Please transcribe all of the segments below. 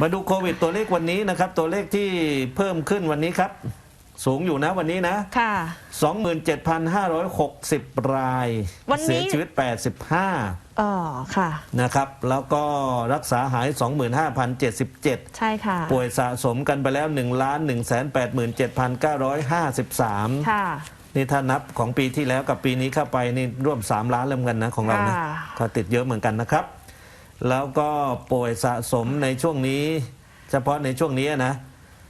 มาดูโควิดตัวเลขวันนี้นะครับ ตัวเลขที่เพิ่มขึ้นวันนี้ครับ สูงอยู่นะวันนี้นะ ค่ะ 27,560 รายวันนี้ เสียชีวิต 85 อ๋อค่ะ นะครับ แล้วก็รักษาหาย 25,077 ใช่ค่ะ ป่วยสะสมกันไปแล้ว 1 1 8 7 953 ค่ะ นี่ถ้านับของปีที่แล้วกับปีนี้เข้าไปนี่ร่วม 3 ล้านแล้วเหมือนกันนะของเรานะค่ะ ก็ติดเยอะเหมือนกันนะครับ แล้วก็ป่วยสะสมในช่วงนี้ เฉพาะในช่วงนี้นะ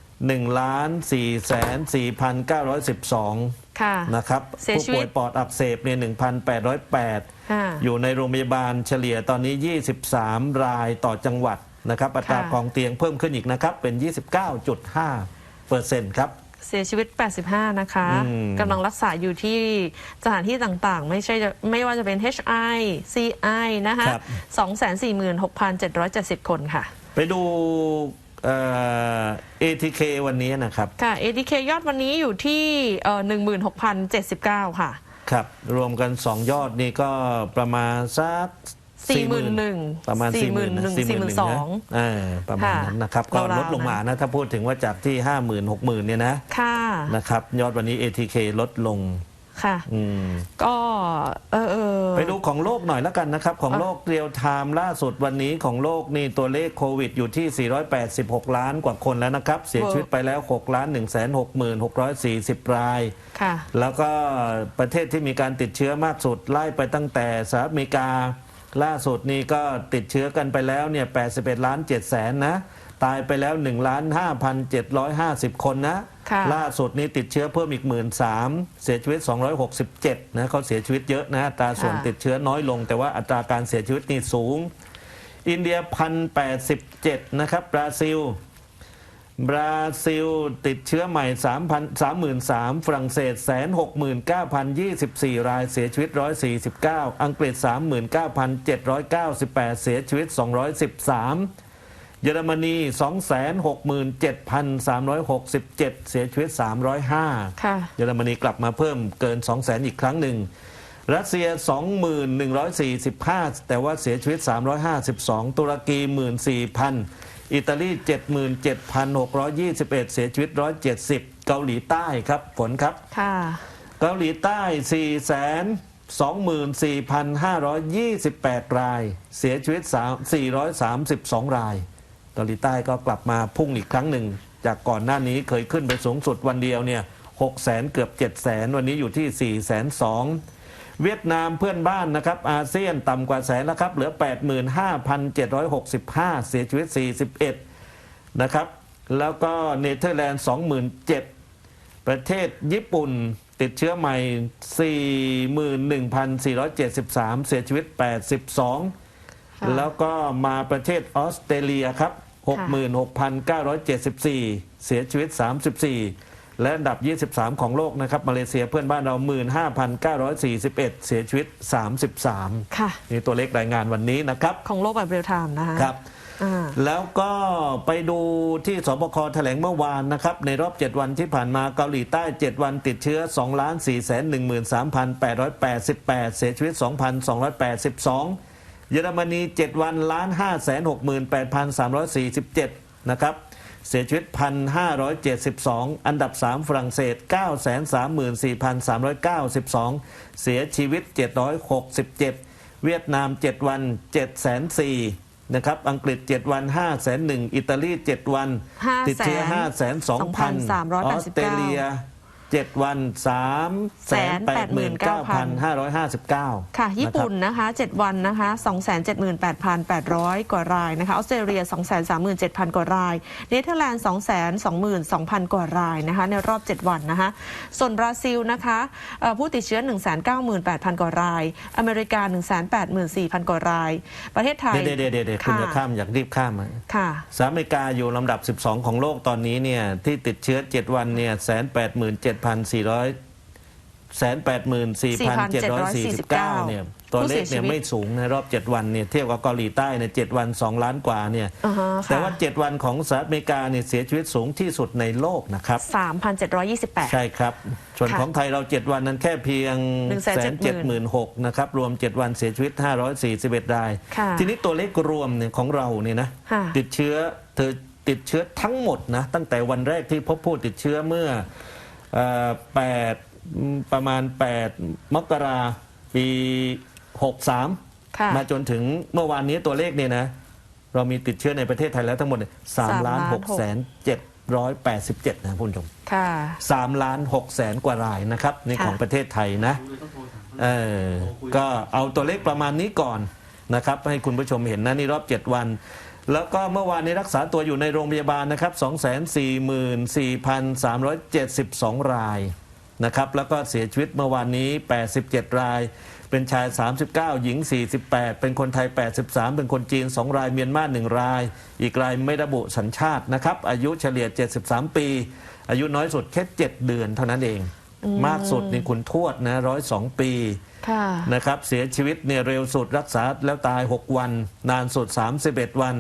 1ล้าน4แสน4,912ค่ะนะครับเสียผู้ชีวิตป่วยปอดอักเสบเนี่ย1,808ค่ะอยู่ในโรงพยาบาลเฉลี่ยตอนนี้23รายต่อจังหวัดนะครับอัตราค่ะกองเตียงเพิ่มขึ้นอีกนะครับ เป็น29.5เปอร์เซ็นต์ครับ เสียชีวิต 85 นะคะอืม กำลังรักษาอยู่ที่สถานที่ต่างๆ ไม่ใช่จะไม่ว่าจะเป็น HI CI นะคะครับ 246,770 คนค่ะ ไปดูเอ่อ ATK วันนี้นะครับ ค่ะ ATK ยอดวันนี้อยู่ที่เอ่อ16,079 ค่ะ ครับ รวมกัน 2 ยอดนี่ก็ประมาณสัก 41,000ประมาณ40,000 41,000นะ40,000นะเออประมาณนั้นนะครับ ก็ราวๆลดลงมานะ ถ้าพูดถึงว่าจากที่50,000 60,000เนี่ยนะค่ะนะครับ ยอดวันนี้ ATK ลดลงค่ะอืมก็เออเออไปดูของโลกหน่อยแล้วกันนะครับ ของโลกเรียลไทม์ล่าสุดวันนี้ของโลกนี่ตัวเลขโควิดอยู่ที่ 486 ล้านกว่าคนแล้วนะครับ เสียชีวิตไปแล้ว6ล้าน1 6 6 4 0 รายค่ะแล้วก็ประเทศที่มีการติดเชื้อมากสุดไล่ไปตั้งแต่สหรัฐอเมริกา ล่าสุดนี่ก็ติดเชื้อกันไปแล้วเนี่ย81 ล้าน7แสนนะ ตายไปแล้ว1ล้าน5,750 คนนะค่ะล่าสุดนี้ติดเชื้อเพิ่มอีก 1 3ื่นเสียชีวิต 267 นะเขาเสียชีวิตเยอะนะอัตราส่วนติดเชื้อน้อยลง แต่ว่าอัตราการเสียชีวิตนี่สูง อินเดีย 1,087 นะครับ บราซิล บราซิลติดเชื้อใหม่ 3,000 33,000ฝรั่งเศส169,024 รายเสียชีวิต 149 อังกฤษ 39,798 เสียชีวิต 213 เยอรมนี 267,367 เสียชีวิต 305ค่ะเยอรมนีกลับมาเพิ่มเกิน 2 0 0 0 0 0 อีกครั้งหนึ่ง รัสเซีย 2145 แต่ว่าเสียชีวิต 352 ตุรกี 14,000 อิตาลี 77,621 เสียชีวิต 170 เกาหลีใต้ครับฝนครับ ค่ะ เกาหลีใต้4 24,528 ราย เสียชีวิต 432 ราย เกาหลีใต้ก็กลับมาพุ่งอีกครั้งหนึ่ง จากก่อนหน้านี้เคยขึ้นไปสูงสุดวันเดียวเนี่ย6แสนเกือบ7แสนวันนี้อยู่ที่4แสน2 เวียดนามเพื่อนบ้านนะครับอาเซียนต่ำกว่าแสนแล้วครับเหลือ 85,765 เสียชีวิต 41 นะครับ แล้วก็เนเธอร์แลนด์ 27,000 ประเทศญี่ปุ่นติดเชื้อใหม่ 41,473 เสียชีวิต 82ค่ะแล้วก็มาประเทศออสเตรเลียครับ 66,974 เสียชีวิต 34 และอันดับ 23 ของโลกนะครับ มาเลเซียเพื่อนบ้านเรา 15,941 เสียชีวิต 33 ค่ะ นี่ตัวเลขรายงานวันนี้นะครับ ของโลกแบบเรียลไทม์นะคะครับอ่าแล้วก็ไปดูที่สบคแถลงเมื่อวานนะครับ ในรอบ 7 วันที่ผ่านมาเกาหลีใต้ 7 วันติดเชื้อ 2 4 1 3 8 8 8 เสียชีวิต 2,282 เยอรมนี 7 วันล้าน5 6 8 3 4 7 นะครับ เสียชีวิต 1,572 อันดับ 3 ฝรั่งเศส 9 3 4 3 9 2 เสียชีวิต 767 เวียดนาม 7 วัน7 4 0 0นะครับ อังกฤษ 7 วัน 5 0 0 0 1อิตาลี 7 วัน500,000ติดเชื้อ 5 2 0 0 0 2,389ออสเตรเลีย 7 วัน 3 8 9 5 5 9 ค่ะ ญี่ปุ่นนะคะ 7 วันนะคะ 278,800 กว่ารายนะคะ ออสเตรเลีย 237,000 กว่าราย เนเธอร์แลนด์ 222,000 กว่ารายนะคะในรอบ 7 วันนะคะ ส่วนบราซิลนะคะเอ่อผู้ติดเชื้อ 198,000 กว่าราย อเมริกา 184,000 กว่าราย ประเทศไทย เดี๋ยวเดี๋ยวเดี๋ยวเดี๋ยวคุณจะข้ามอยากรีบข้ามอะค่ะสหรัฐอเมริกาอยู่ลำดับ 12 ของโลกตอนนี้เนี่ยที่ติดเชื้อ 7 วันเนี่ยแสนแปดหมื่นเจ็ดพันสี่ร้อยแสนแปดหมื่นสี่พันเจ็ดร้อยสี่สิบเก้าเนี่ยตัวเลขเนี่ยไม่สูงในรอบ 7 วันเนี่ยเทียบกับเกาหลีใต้ในย7วัน 2 ล้านกว่าเนี่ยอ่าฮะค่ะแต่ว่า 7 วันของสหรัฐอเมริกาเนี่ยเสียชีวิตสูงที่สุดในโลกนะครับ 3,728 ใช่ครับ ส่วนค่ะของไทยเรา 7 วันนั้นแค่เพียง 170,000นะครับ รวม 7 วันเสียชีวิต 541 รายค่ะทีนี้ตัวเลขรวมเนี่ยของเราเนี่ยนะค่ะติดเชื้อเธอติดเชื้อทั้งหมดนะตั้งแต่วันแรกที่พบผู้ติดเชื้อเมื่อ เอ่อแปดอืมประมาณ 8 มกราปี63ค่ะมาจนถึงเมื่อวานนี้ตัวเลขเนี่ยนะ เรามีติดเชื้อในประเทศไทยแล้วทั้งหมดสามล้านหกแสนเจ็ดร้อยแปดสิบเจ็ดนะคุณผู้ชม ค่ะ สามล้านหกแสนกว่ารายนะครับนี่ค่ะของประเทศไทยนะเออก็เอาตัวเลขประมาณนี้ก่อนนะครับ ให้คุณผู้ชมเห็นนะนี่รอบ 7 วัน แล้วก็เมื่อวานนี้รักษาตัวอยู่ในโรงพยาบาลนะครับ 244,372 รายนะครับ แล้วก็เสียชีวิตเมื่อวานนี้ 87 ราย เป็นชาย 39 หญิง 48 เป็นคนไทย 83 เป็นคนจีน 2 ราย เมียนมา1ราย อีกรายไม่ระบุสัญชาตินะครับ อายุเฉลี่ย 73 ปี อายุน้อยสุดแค่ 7 เดือนเท่านั้นเอง มากสุดนี่คุณทวดนะ102ปีค่ะนะครับเสียชีวิตเนี่ยเร็วสุดรักษาแล้วตาย 6 วัน นานสุด 31 วัน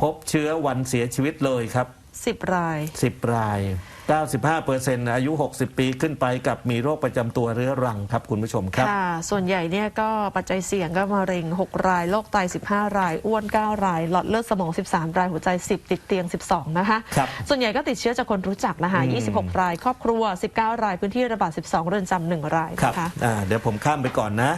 พบเชื้อวันเสียชีวิตเลยครับ 10 ราย 10 ราย 95%อายุ 60 ปีขึ้นไปกับมีโรคประจำตัวเรื้อรังครับคุณผู้ชมครับ ค่ะ ส่วนใหญ่เนี่ยก็ปัจจัยเสี่ยงก็มะเร็ง 6 ราย โรคไต 15 ราย อ้วน 9 ราย หลอดเลือดสมอง 13 ราย หัวใจ 10 ติดเตียง 12 นะคะ ครับส่วนใหญ่ก็ติดเชื้อจากคนรู้จักนะคะ26 ราย ครอบครัว 19 ราย พื้นที่ระบาด 12 เรือนจำ1รายครับนะคะ อ่าเดี๋ยวผมข้ามไปก่อนนะ